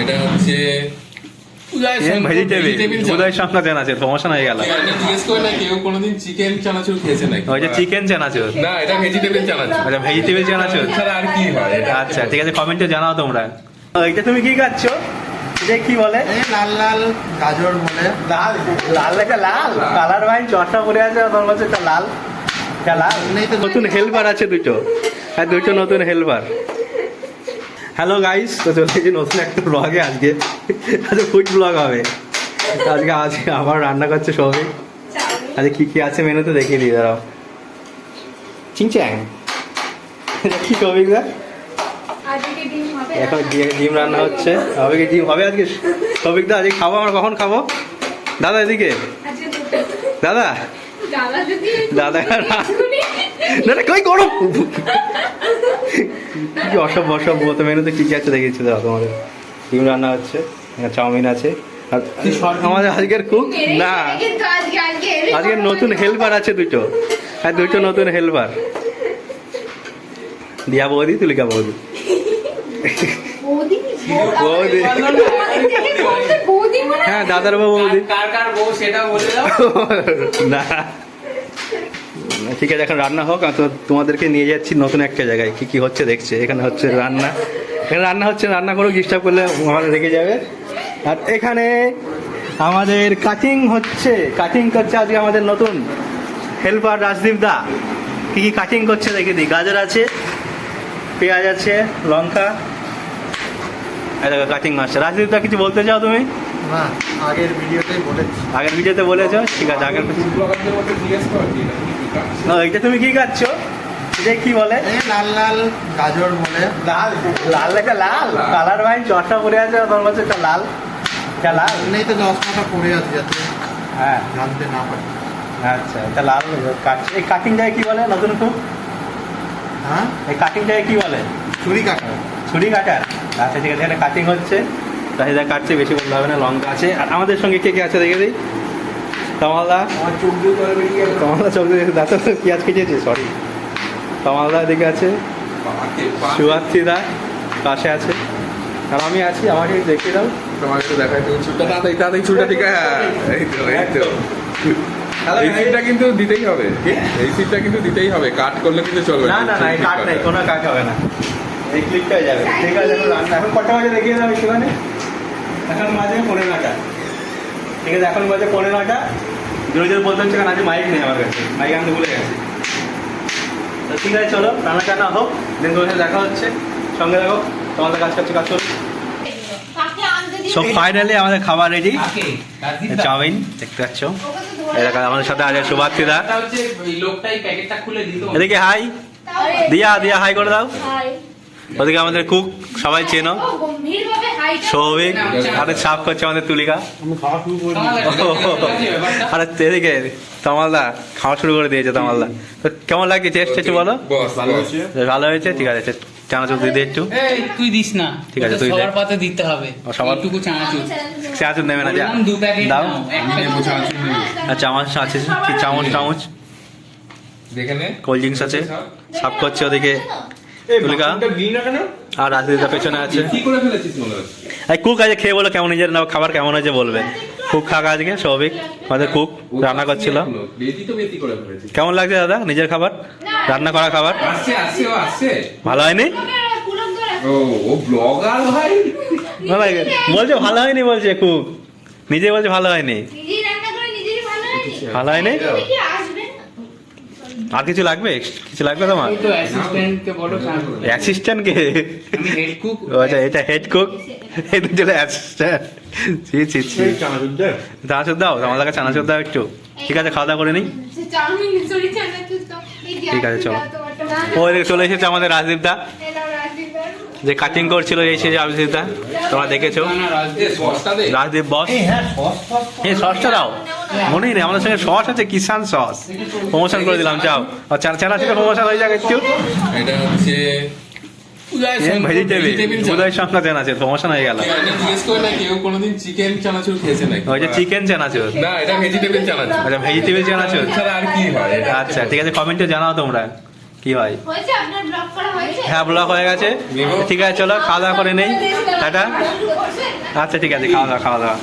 এটা হচ্ছে চিকেন চানাচুর আর কি হয়? আচ্ছা ঠিক আছে কমেন্টে জানাও তোমরা। তুমি কি খাচ্ছ? এটা কি বলে? লাল লাল গাজর বলে। লাল? লাল এটা লাল? কালার ভাই চটটা পরে আছে তোর বলছে এটা লাল। এটা লাল। নেই নতুন হেল্পার আছে দুটো। আর দুটো নতুন হেল্পার হ্যালো গাইস তো চলে এসেছি নতুন একটা ব্লগে আজকে। আজকে ফুড ব্লগ হবে। আজকে আজকে আবার রান্না করছে সবই। আজকে কি কি আছে মেনুতে দেখিয়ে দিই দাঁড়াও। চিংচ্যাং কি কবি হবে। এখন ডিম- রান্না হচ্ছে। হবে কি ডিম? হবে আজকে? সবিকদা আজকে খাব আমরা কখন খাব? দাদা এদিকে? দাদা? দাদা দাদা না না কই গরম? কি অসভ্য অসভ্য তো মেনুতে কি কি আছে দেখিয়েছি? দাদা তোমাদের। ডিম রান্না হচ্ছে এখানে চাউমিন আছে। আর আমাদের আজকের কুক না। কিন্তু আজকে নতুন হেল্পার আছে দুটো। আর দুটো নতুন হেল্পার দিয়া বৌদি তুলিকা বৌদি। বৌদি? বৌদি। বৌদি মানে হ্যাঁ দাদার বৌদি। কার কার বউ সেটা বলে দাও। না। ঠিক আছে এখন রান্না হোক আমি তো তোমাদেরকে নিয়ে যাচ্ছি নতুন একটা জায়গায়। কি কি হচ্ছে দেখছে। এখানে হচ্ছে রান্না। এখানে রান্না হচ্ছে রান্না করে ডিস্টার্ব করলে আমাদের রেখে যাবে। আর এখানে আমাদের কাটিং হচ্ছে। কাটিং করছে আজকে আমাদের নতুন হেল্পার রাজদীপ দা। কি কি কাটিং করছে দেখে দিই। গাজর আছে পেঁয়াজ আছে লঙ্কা। দেখো কাটিং আসছে রাজদীপ দা কিছু বলতে চাও তুমি? আগের ভিডিওতেই বলেছি। আগের ভিডিওতে বলেছ? ঠিক আছে আগের এটা তুমি কি খাচ্ছ? এটা কি বলে? লাল লাল গাজর বলে। লাল? লাল এটা লাল? কালার ভাই চটটা পরে আছে তোর বলছে এটা লাল। এটা লাল? নেই তো চশমাটা পড়ে আছে যাতে হ্যাঁ। জানতে না পারি। আচ্ছা এটা লাল কাটছে এই কাটিং জায়গায় কি বলে নতুন খুব হ্যাঁ? এই কাটিং জায়গায় কি বলে? ছুরি কাটা। ছুরি কাটার আচ্ছা ঠিক আছে এখানে কাটিং হচ্ছে। রাহিদা কাটছে বেশি বলতে হবে না লঙ্কা আছে। আর আমাদের সঙ্গে কে কে আছে দেখে দিই? তমালদা আমার চোখ দিয়ে দাঁত পেঁয়াজ কেটেছে সরি তমালদা এদিকে আছে। বাবাকে, বাবাকে। দা পাশে আছে। আর আমি আছি আমাকে দেখিয়ে দাও। তোমার একটু দেখাই তুমি চুলটা তাড়াতাড়ি তাড়াতাড়ি চুলটা ঠিক হ্যাঁ এই তো এই তো। এই সিটটা কিন্তু দিতেই হবে। এই সিটটা কিন্তু দিতেই হবে। কাট করলে কিন্তু চলবে না। না না কাট নেই কোনো কাট হবে না। এই ক্লিকটা যাবে। ঠিক আছে এখন রান্না এখন কটা বাজে দেখিয়ে দাও একটুখানি এখন বাজে পনেরো নটা ঠিক আছে এখন বাজে পনেরো নটা জোরে জোরে বলতে হচ্ছে কারণ আজ মাইক নেই আমার কাছে। মাইক আনতে ভুলে গেছি। তো ঠিক আছে চলো রান্না টান্না হোক দিন তোমার সাথে দেখা হচ্ছে। সঙ্গে দেখো তোমাদের কাজ করছে কাজ করো কাকে সব ফাইনালি আমাদের খাবার রেডি? চাউমিন দেখতে পাচ্ছ। আমাদের সাথে আছে দিত এদিকে হাই দিয়া দিয়া হাই করে দাও। হাই ওদিকে আমাদের কুক সবাই চেনো। সৌভিক আরে সাফ করছে আমাদের তুলিকা। আরে এদিকে তামালদা খাওয়া শুরু করে দিয়েছে তামালদা। তো কেমন লাগছে? টেস্ট একটু বলো। ভালো হয়েছে। ঠিক আছে চানাচুর দিয়ে দে একটু তুই দিস না। ঠিক আছে, তুই। সবার পাতে দিতে হবে। সবার- এইটুকু চানাচুর। চানাচুর নেবে না যা। দু প্যাকেট দাও। চামচ আছে কি চামচ চামচ? কোল্ড ড্রিঙ্কস আছে। সাফ করছে ওদিকে। তুলিকা? আর রাজদিদা পেছনে আছে। কি করে ফেলেছিস হচ্ছে এই কুক আজকে খেয়ে বলো কেমন নিজের না খাবার কেমন হয়েছে বলবে। কুক খাকা আজকে সৌভিক আমাদের কুক রান্না করছিল। কেমন লাগছে দাদা নিজের খাবার? রান্না করা খাবার? ভালো হয়নি? বলছে ভালো হয়নি বলছে কুক নিজে বলছে ভালো হয়নি। নিজেই রান্না করে নিজেরই ভালো হয়নি ভালো হয়নি দেখি আসবে আর কিছু লাগবে? কিছু লাগবে তোমার? তো অ্যাসিস্ট্যান্টকে বলো অ্যাসিস্ট্যান্ট কে আমি হেড কুক আচ্ছা এটা হেড কুক এই দুটো অ্যাসিস্ট্যান্ট ছি ছি ছি। চানাচুর দাও আমার কাছে চানাচুর দাও একটু। ঠিক আছে খাওয়া দাওয়া করে নিই? ঠিক আছে, চলো। ও চলে এসেছে আমাদের রাজদীপ দা। যে কাটিং করছিল এই সে রাজদীপ দা তোমরা দেখেছ? রাজদীপ বস। হ্যাঁ সসটা দাও। মনেই নেই আমাদের সঙ্গে সস আছে কিষান সস প্রমোশন করে দিলাম যাও। আর চানা চানা থেকে প্রমোশন হয়ে যাক একটু। এটা হচ্ছে প্রমোশন হয়ে গেল। চিকেন চানাচুর খেয়েছে চিকেন চানাচুর। না এটা ভেজিটেবল চানাচুর। আচ্ছা ভেজিটেবিল চানাচুর। ছাড়া আর কি হয়? আচ্ছা ঠিক আছে কমেন্টে জানাও তোমরা কি হয়। ব্লক করা হয়েছে? হ্যাঁ ব্লক হয়ে গেছে। ঠিক আছে চলো খাওয়া দাওয়া করে নেই। টাটা। আচ্ছা ঠিক আছে খাওয়া দাওয়া খাওয়া দাওয়া।